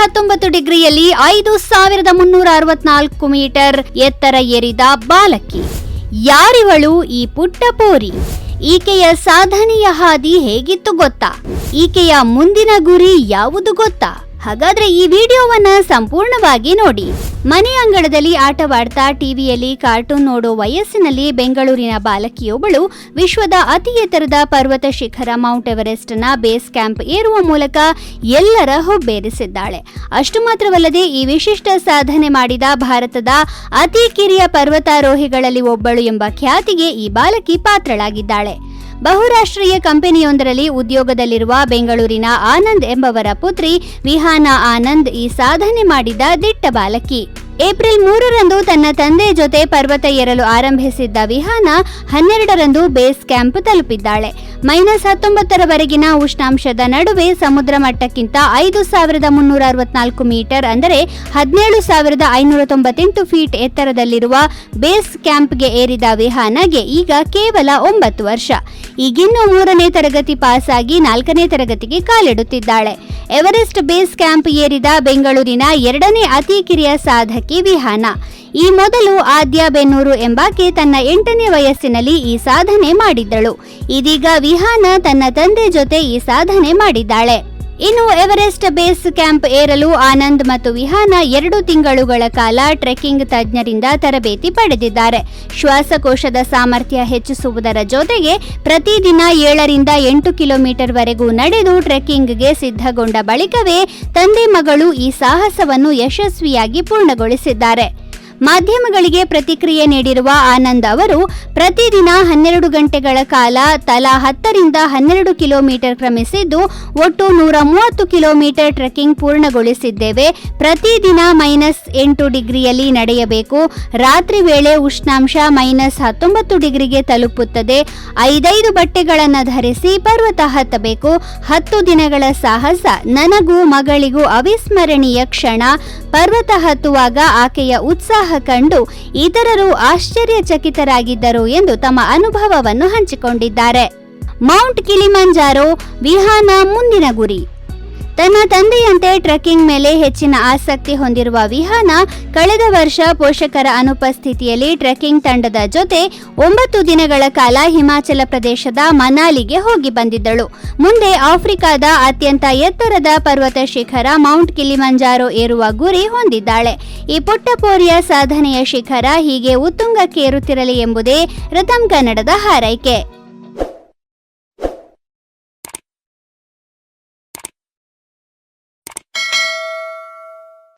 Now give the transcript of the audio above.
ಹತ್ತೊಂಬತ್ತು ಡಿಗ್ರಿಯಲ್ಲಿ ಐದು ಸಾವಿರದ ಮುನ್ನೂರ ಅರವತ್ನಾಲ್ಕು ಮೀಟರ್ ಎತ್ತರ ಏರಿದ ಬಾಲಕಿ. ಯಾರಿವಳು ಈ ಪುಟ್ಟ ಪೋರಿ? ಈಕೆಯ ಸಾಧನೆಯ ಹಾದಿ ಹೇಗಿತ್ತು ಗೊತ್ತಾ? ಈಕೆಯ ಮುಂದಿನ ಗುರಿ ಯಾವುದು ಗೊತ್ತಾ? ಹಾಗಾದ್ರೆ ಈ ವಿಡಿಯೋವನ್ನ ಸಂಪೂರ್ಣವಾಗಿ ನೋಡಿ. ಮನೆ ಅಂಗಳದಲ್ಲಿ ಆಟವಾಡ್ತಾ ಟಿವಿಯಲ್ಲಿ ಕಾರ್ಟೂನ್ ನೋಡೋ ವಯಸ್ಸಿನಲ್ಲಿ ಬೆಂಗಳೂರಿನ ಬಾಲಕಿಯೊಬ್ಬಳು ವಿಶ್ವದ ಅತಿ ಎತ್ತರದ ಪರ್ವತ ಶಿಖರ ಮೌಂಟ್ ಎವರೆಸ್ಟ್ನ ಬೇಸ್ ಕ್ಯಾಂಪ್ ಏರುವ ಮೂಲಕ ಎಲ್ಲರ ಹುಬ್ಬೇರಿಸಿದ್ದಾಳೆ. ಅಷ್ಟು ಮಾತ್ರವಲ್ಲದೆ ಈ ವಿಶಿಷ್ಟ ಸಾಧನೆ ಮಾಡಿದ ಭಾರತದ ಅತಿ ಕಿರಿಯ ಪರ್ವತಾರೋಹಿಗಳಲ್ಲಿ ಒಬ್ಬಳು ಎಂಬ ಖ್ಯಾತಿಗೆ ಈ ಬಾಲಕಿ ಪಾತ್ರಳಾಗಿದ್ದಾಳೆ. ಬಹುರಾಷ್ಟ್ರೀಯ ಕಂಪನಿಯೊಂದರಲ್ಲಿ ಉದ್ಯೋಗದಲ್ಲಿರುವ ಬೆಂಗಳೂರಿನ ಆನಂದ್ ಎಂಬವರ ಪುತ್ರಿ ವಿಹಾನಾ ಆನಂದ್ ಈ ಸಾಧನೆ ಮಾಡಿದ ದಿಟ್ಟ ಬಾಲಕಿ. ಏಪ್ರಿಲ್ ಮೂರರಂದು ತನ್ನ ತಂದೆ ಜೊತೆ ಪರ್ವತ ಏರಲು ಆರಂಭಿಸಿದ್ದ ವಿಹಾನ ಹನ್ನೆರಡರಂದು ಬೇಸ್ ಕ್ಯಾಂಪ್ ತಲುಪಿದ್ದಾಳೆ. ಮೈನಸ್ ಹತ್ತೊಂಬತ್ತರವರೆಗಿನ ಉಷ್ಣಾಂಶದ ನಡುವೆ ಸಮುದ್ರ ಮಟ್ಟಕ್ಕಿಂತ ಐದು ಸಾವಿರದ ಮುನ್ನೂರ ಅರವತ್ನಾಲ್ಕು ಮೀಟರ್ ಅಂದರೆ ಹದಿನೇಳು ಸಾವಿರದ ಐನೂರ ತೊಂಬತ್ತೆಂಟು ಫೀಟ್ ಎತ್ತರದಲ್ಲಿರುವ ಬೇಸ್ ಕ್ಯಾಂಪ್ಗೆ ಏರಿದ ವಿಹಾನಗೆ ಈಗ ಕೇವಲ ಒಂಬತ್ತು ವರ್ಷ. ಈಗಿನ್ನೂ ಮೂರನೇ ತರಗತಿ ಪಾಸ್ ಆಗಿ ನಾಲ್ಕನೇ ತರಗತಿಗೆ ಕಾಲಿಡುತ್ತಿದ್ದಾಳೆ. ಎವರೆಸ್ಟ್ ಬೇಸ್ ಕ್ಯಾಂಪ್ ಏರಿದ ಬೆಂಗಳೂರಿನ ಎರಡನೇ ಅತಿ ಕಿರಿಯ ಸಾಧಕಿ ವಿಹಾನ. ಈ ಮೊದಲು ಆದ್ಯ ಬೆನ್ನೂರು ಎಂಬಾಕೆ ತನ್ನ ಎಂಟನೇ ವಯಸ್ಸಿನಲ್ಲಿ ಈ ಸಾಧನೆ ಮಾಡಿದ್ದಳು. ಇದೀಗ ವಿಹಾನ ತನ್ನ ತಂದೆ ಜೊತೆ ಈ ಸಾಧನೆ ಮಾಡಿದ್ದಾಳೆ. ಇನ್ನು ಎವರೆಸ್ಟ್ ಬೇಸ್ ಕ್ಯಾಂಪ್ ಏರಲು ಆನಂದ್ ಮತ್ತು ವಿಹಾನ ಎರಡು ತಿಂಗಳುಗಳ ಕಾಲ ಟ್ರೆಕ್ಕಿಂಗ್ ತಜ್ಞರಿಂದ ತರಬೇತಿ ಪಡೆದಿದ್ದಾರೆ. ಶ್ವಾಸಕೋಶದ ಸಾಮರ್ಥ್ಯ ಹೆಚ್ಚಿಸುವುದರ ಜೊತೆಗೆ ಪ್ರತಿದಿನ ಏಳರಿಂದ ಎಂಟು ಕಿಲೋಮೀಟರ್ ವರೆಗೂ ನಡೆದು ಟ್ರೆಕ್ಕಿಂಗ್ಗೆ ಸಿದ್ಧಗೊಂಡ ಬಳಿಕವೇ ತಂದೆ ಮಗಳು ಈ ಸಾಹಸವನ್ನು ಯಶಸ್ವಿಯಾಗಿ ಪೂರ್ಣಗೊಳಿಸಿದ್ದಾರೆ. ಮಾಧ್ಯಮಗಳಿಗೆ ಪ್ರತಿಕ್ರಿಯೆ ನೀಡಿರುವ ಆನಂದ್ ಅವರು, ಪ್ರತಿದಿನ ಹನ್ನೆರಡು ಗಂಟೆಗಳ ಕಾಲ ತಲಾ ಹತ್ತರಿಂದ ಹನ್ನೆರಡು ಕಿಲೋಮೀಟರ್ ಕ್ರಮಿಸಿದ್ದು, ಒಟ್ಟು ನೂರ ಮೂವತ್ತು ಕಿಲೋಮೀಟರ್ ಟ್ರೆಕ್ಕಿಂಗ್ ಪೂರ್ಣಗೊಳಿಸಿದ್ದೇವೆ. ಪ್ರತಿದಿನ ಮೈನಸ್ ಎಂಟು ಡಿಗ್ರಿಯಲ್ಲಿ ನಡೆಯಬೇಕು. ರಾತ್ರಿ ವೇಳೆ ಉಷ್ಣಾಂಶ ಮೈನಸ್ ಹತ್ತೊಂಬತ್ತು ಡಿಗ್ರಿಗೆ ತಲುಪುತ್ತದೆ. ಐದೈದು ಬಟ್ಟೆಗಳನ್ನು ಧರಿಸಿ ಪರ್ವತ ಹತ್ತಬೇಕು. ಹತ್ತು ದಿನಗಳ ಸಾಹಸ, ನನಗೂ ಮಗಳಿಗೂ ಅವಿಸ್ಮರಣೀಯ ಕ್ಷಣ. ಪರ್ವತ ಹತ್ತುವಾಗ ಆಕೆಯ ಉತ್ಸಾಹ ಕಂಡು ಇತರರು ಆಶ್ಚರ್ಯಚಕಿತರಾಗಿದ್ದರು ಎಂದು ತಮ್ಮ ಅನುಭವವನ್ನು ಹಂಚಿಕೊಂಡಿದ್ದಾರೆ. ಮೌಂಟ್ ಕಿಲಿಮಂಜಾರೋ ವಿಹಾನ ಮುಂದಿನ ಗುರಿ. ತನ್ನ ತಂದೆಯಂತೆ ಟ್ರೆಕ್ಕಿಂಗ್ ಮೇಲೆ ಹೆಚ್ಚಿನ ಆಸಕ್ತಿ ಹೊಂದಿರುವ ವಿಹಾನ, ಕಳೆದ ವರ್ಷ ಪೋಷಕರ ಅನುಪಸ್ಥಿತಿಯಲ್ಲಿ ಟ್ರೆಕ್ಕಿಂಗ್ ತಂಡದ ಜೊತೆ ಒಂಬತ್ತು ದಿನಗಳ ಕಾಲ ಹಿಮಾಚಲ ಪ್ರದೇಶದ ಮನಾಲಿಗೆ ಹೋಗಿ ಬಂದಿದ್ದಳು. ಮುಂದೆ ಆಫ್ರಿಕಾದ ಅತ್ಯಂತ ಎತ್ತರದ ಪರ್ವತ ಶಿಖರ ಮೌಂಟ್ ಕಿಲಿಮಂಜಾರೋ ಏರುವ ಗುರಿ ಹೊಂದಿದ್ದಾಳೆ. ಈ ಪುಟ್ಟಪೋರಿಯ ಸಾಧನೆಯ ಶಿಖರ ಹೀಗೆ ಉತ್ತುಂಗಕ್ಕೇರುತ್ತಿರಲಿ ಎಂಬುದೇ ರತಂ ಕನ್ನಡದ ಹಾರೈಕೆ.